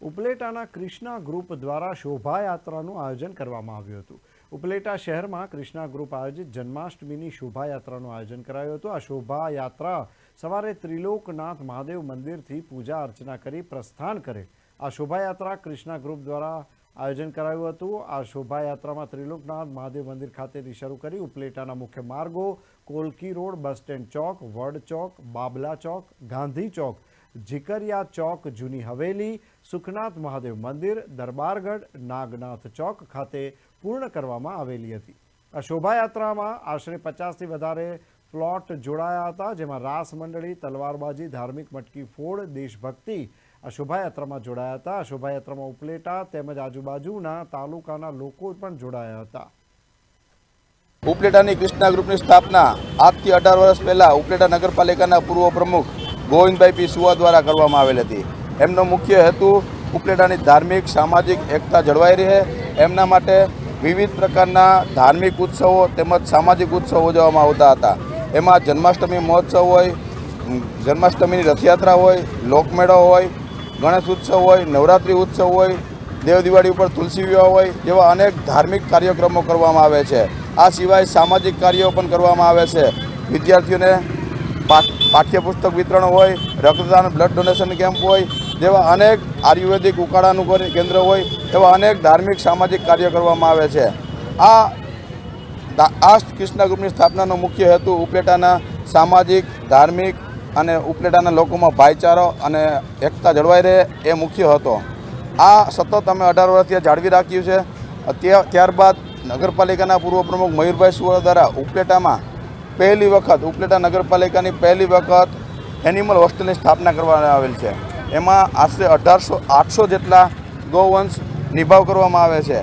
ઉપલેટાના Krishna group દ્વારા શોભાયાત્રાનું આયોજન કરવામાં આવ્યું હતું. ઉપલેટા શહેરમાં ક્રિષ્ના ગ્રુપ આયોજિત જન્માષ્ટમીની શોભાયાત્રાનું આયોજન કરાયું હતું. આ શોભાયાત્રા સવારે ત્રિલોકનાથ મહાદેવ મંદિરથી પૂજા અર્ચના કરી પ્રસ્થાન કરે. આ શોભાયાત્રા ક્રિષ્ના ગ્રુપ દ્વારા આયોજન કરાયું હતું. આ શોભાયાત્રામાં ત્રિલોકનાથ મહાદેવ મંદિર ખાતેથી શરૂ કરી ઉપલેટાના મુખ્ય માર્ગો, કોલકી રોડ, બસ સ્ટેન્ડ ચોક, વડ ચોક, બાબલા ચોક, ગાંધી ચોક ઝીકરિયા ચોક, જૂની હવેલી, સુખનાથ મહાદેવ મંદિર, દરબારગઢ, નાગનાથ ચોક ખાતે પૂર્ણ કરવામાં આવેલી હતી. આ શોભાયાત્રામાં આશરે પચાસથી વધારે પ્લોટ જોડાયા હતા, જેમાં રાસ મંડળી, તલવારબાજી, ધાર્મિક મટકી ફોડ, દેશભક્તિ આ શોભાયાત્રામાં જોડાયા હતા. આ શોભાયાત્રામાં ઉપલેટા તેમજ આજુબાજુના તાલુકાના લોકો પણ જોડાયા હતા. ઉપલેટાની કૃષ્ણા ગ્રુપની સ્થાપના આજથી અઢાર વર્ષ પહેલાં ઉપલેટા નગરપાલિકાના પૂર્વ પ્રમુખ ગોવિંદભાઈ પી સુવા દ્વારા કરવામાં આવેલ હતી. એમનો મુખ્ય હેતુ ઉપલેટાની ધાર્મિક, સામાજિક એકતા જળવાઈ રહે. એમના માટે વિવિધ પ્રકારના ધાર્મિક ઉત્સવો તેમજ સામાજિક ઉત્સવો ઉજવવામાં આવતા હતા. એમાં જન્માષ્ટમી મહોત્સવ હોય, જન્માષ્ટમીની રથયાત્રા હોય, લોકમેળો હોય, ગણેશ ઉત્સવ હોય, નવરાત્રિ ઉત્સવ હોય, દેવ દિવાળી ઉપર તુલસી વિવાહ હોય જેવા અનેક ધાર્મિક કાર્યક્રમો કરવામાં આવે છે. આ સિવાય સામાજિક કાર્યો પણ કરવામાં આવે છે. વિદ્યાર્થીઓને પાઠ્યપુસ્તક વિતરણ હોય, રક્તદાન બ્લડ ડોનેશન કેમ્પ હોય, જેવા અનેક આયુર્વેદિક ઉકાળાનું કેન્દ્ર હોય, એવા અનેક ધાર્મિક સામાજિક કાર્ય કરવામાં આવે છે. આ આ કૃષ્ણ ગ્રુપની સ્થાપનાનો મુખ્ય હેતુ ઉપલેટાના સામાજિક, ધાર્મિક અને ઉપલેટાના લોકોમાં ભાઈચારો અને એકતા જળવાઈ રહે એ મુખ્ય હતો. આ સતત અમે અઢાર વર્ષથી જાળવી રાખ્યું છે. ત્યારબાદ નગરપાલિકાના પૂર્વ પ્રમુખ મયુરભાઈ સુવર દ્વારા ઉપલેટામાં પહેલી વખત ઉપલેટા નગરપાલિકાની પહેલી વખત એનિમલ હોસ્ટેલની સ્થાપના કરવામાં આવેલ છે. એમાં આશરે અઢારસો આઠસો જેટલા ગૌવંશ નિભાવ કરવામાં આવે છે.